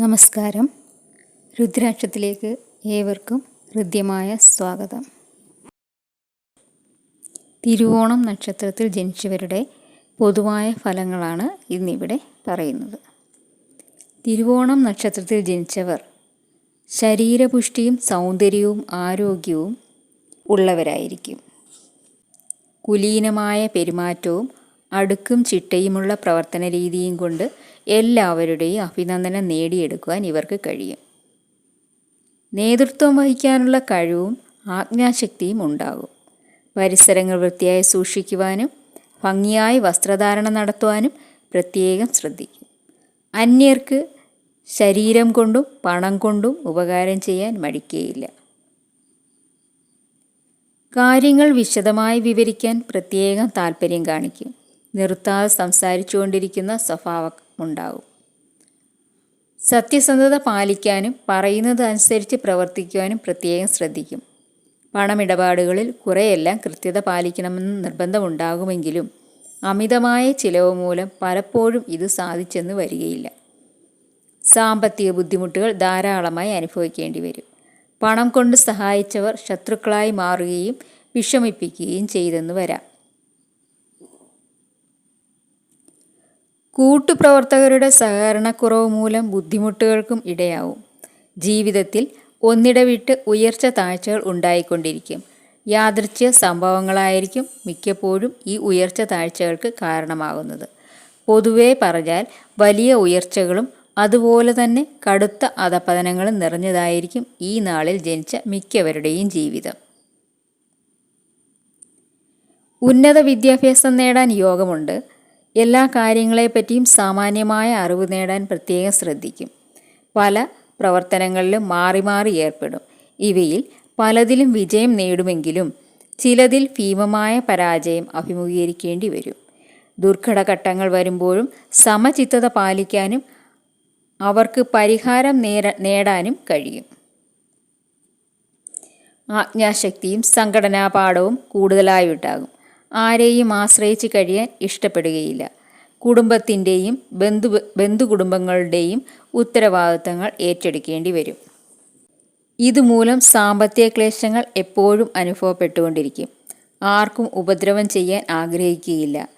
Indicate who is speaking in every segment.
Speaker 1: നമസ്കാരം. രുദ്രാക്ഷത്തിലേക്ക് ഏവർക്കും ഹൃദ്യമായ സ്വാഗതം. തിരുവോണം നക്ഷത്രത്തിൽ ജനിച്ചവരുടെ പൊതുവായ ഫലങ്ങളാണ് ഇന്നിവിടെ പറയുന്നത്. തിരുവോണം നക്ഷത്രത്തിൽ ജനിച്ചവർ ശരീരപുഷ്ടിയും സൗന്ദര്യവും ആരോഗ്യവും ഉള്ളവരായിരിക്കും. കുലീനമായ പെരുമാറ്റവും അടുക്കും ചിട്ടയുമുള്ള പ്രവർത്തന രീതിയും കൊണ്ട് എല്ലാവരുടെയും അഭിനന്ദനം നേടിയെടുക്കുവാൻ ഇവർക്ക് കഴിയും. നേതൃത്വം വഹിക്കാനുള്ള കഴിവും ആജ്ഞാശക്തിയും ഉണ്ടാകും. പരിസരങ്ങൾ വൃത്തിയായി സൂക്ഷിക്കുവാനും ഭംഗിയായി വസ്ത്രധാരണം നടത്തുവാനും പ്രത്യേകം ശ്രദ്ധിക്കും. അന്യർക്ക് ശരീരം കൊണ്ടും പണം കൊണ്ടും ഉപകാരം ചെയ്യാൻ മടിക്കുകയില്ല കാര്യങ്ങൾ വിശദമായി വിവരിക്കാൻ പ്രത്യേകം താല്പര്യം കാണിക്കും. നിർത്താതെ സംസാരിച്ചുകൊണ്ടിരിക്കുന്ന സ്വഭാവം ഉണ്ടാകും സത്യസന്ധത പാലിക്കാനും പറയുന്നത് അനുസരിച്ച് പ്രവർത്തിക്കുവാനും പ്രത്യേകം ശ്രദ്ധിക്കും. പണമിടപാടുകളിൽ കുറേയെല്ലാം കൃത്യത പാലിക്കണമെന്ന് നിർബന്ധമുണ്ടാകുമെങ്കിലും അമിതമായ ചിലവ് മൂലം പലപ്പോഴും ഇത് സാധിച്ചെന്ന് വരികയില്ല. സാമ്പത്തിക ബുദ്ധിമുട്ടുകൾ ധാരാളമായി അനുഭവിക്കേണ്ടി വരും. പണം കൊണ്ട് സഹായിച്ചവർ ശത്രുക്കളായി മാറുകയും വിഷമിപ്പിക്കുകയും ചെയ്തെന്ന് വരാം. കൂട്ടുപ്രവർത്തകരുടെ സഹകരണക്കുറവ് മൂലം ബുദ്ധിമുട്ടുകൾക്കും ഇടയാവും. ജീവിതത്തിൽ ഒന്നിടവിട്ട് ഉയർച്ച താഴ്ചകൾ ഉണ്ടായിക്കൊണ്ടിരിക്കും. യാദൃച്ഛ്യ സംഭവങ്ങളായിരിക്കും മിക്കപ്പോഴും ഈ ഉയർച്ച താഴ്ചകൾക്ക് കാരണമാകുന്നത്. പൊതുവേ പറഞ്ഞാൽ വലിയ ഉയർച്ചകളും അതുപോലെ തന്നെ കടുത്ത അധപതനങ്ങളും നിറഞ്ഞതായിരിക്കും ഈ നാളിൽ ജനിച്ച മിക്കവരുടെയും ജീവിതം. ഉന്നത വിദ്യാഭ്യാസം നേടാൻ യോഗമുണ്ട്. എല്ലാ കാര്യങ്ങളെപ്പറ്റിയും സാമാന്യമായ അറിവ് നേടാൻ പ്രത്യേകം ശ്രദ്ധിക്കും. പല പ്രവർത്തനങ്ങളിലും മാറി മാറി ഏർപ്പെടും. ഇവയിൽ പലതിലും വിജയം നേടുമെങ്കിലും ചിലതിൽ ഭീമമായ പരാജയം അഭിമുഖീകരിക്കേണ്ടി വരും. ദുർഘടഘട്ടങ്ങൾ വരുമ്പോഴും സമചിത്തത പാലിക്കാനും അവർക്ക് പരിഹാരം നേടാനും കഴിയും. ആജ്ഞാശക്തിയും സംഘടനാപാഠവും കൂടുതലായി ഉണ്ടാകും. ആരെയും ആശ്രയിച്ച് കഴിയാൻ ഇഷ്ടപ്പെടുകയില്ല. കുടുംബത്തിന്റെയും ബന്ധു ബന്ധുകുടുംബങ്ങളുടെയും ഉത്തരവാദിത്തങ്ങൾ ഏറ്റെടുക്കേണ്ടി വരും. ഇതുമൂലം സാമ്പത്തിക ക്ലേശങ്ങൾ എപ്പോഴും അനുഭവപ്പെട്ടുകൊണ്ടിരിക്കും. ആർക്കും ഉപദ്രവം ചെയ്യാൻ ആഗ്രഹിക്കുകയില്ല.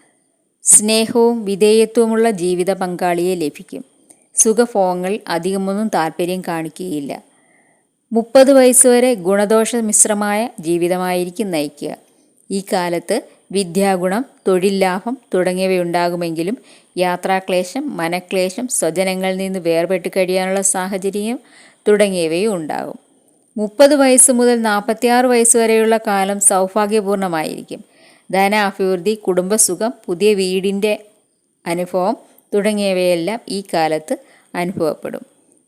Speaker 1: സ്നേഹവും വിധേയത്വമുള്ള ജീവിത പങ്കാളിയെ ലഭിക്കും. സുഖഭോഗങ്ങളിൽ അധികമൊന്നും താല്പര്യം കാണിക്കുകയില്ല. മുപ്പത് വയസ്സുവരെ ഗുണദോഷ മിശ്രമായ ജീവിതമായിരിക്കും നയിക്കുക. ഈ കാലത്ത് വിദ്യാഗുണം തൊഴിൽ ലാഭം തുടങ്ങിയവയുണ്ടാകുമെങ്കിലും യാത്രാക്ലേശം മനക്ലേശം സ്വജനങ്ങളിൽ നിന്ന് വേർപെട്ട് കഴിയാനുള്ള സാഹചര്യം തുടങ്ങിയവയും ഉണ്ടാകും മുപ്പത് വയസ്സ് മുതൽ നാൽപ്പത്തിയാറ് വയസ്സ് വരെയുള്ള കാലം സൗഭാഗ്യപൂർണമായിരിക്കും. ധന അഭിവൃദ്ധി കുടുംബസുഖം പുതിയ വീടിന്റെ അനുഭവം തുടങ്ങിയവയെല്ലാം ഈ കാലത്ത് അനുഭവപ്പെടും.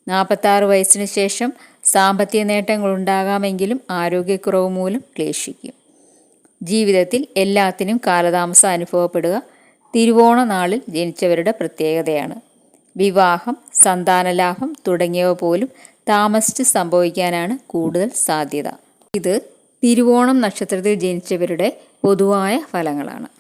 Speaker 1: നാൽപ്പത്താറ് വയസ്സിന് ശേഷം സാമ്പത്തിക നേട്ടങ്ങൾ ഉണ്ടാകാമെങ്കിലും ആരോഗ്യക്കുറവ് മൂലം ക്ലേശിക്കും. ജീവിതത്തിൽ എല്ലാത്തിനും കാലതാമസം അനുഭവപ്പെടുക തിരുവോണ നാളിൽ ജനിച്ചവരുടെ പ്രത്യേകതയാണ്. വിവാഹം സന്താനലാഭം തുടങ്ങിയവ പോലും താമസിച്ച് സംഭവിക്കാനാണ് കൂടുതൽ സാധ്യത. ഇത് തിരുവോണം നക്ഷത്രത്തിൽ ജനിച്ചവരുടെ പൊതുവായ ഫലങ്ങളാണ്.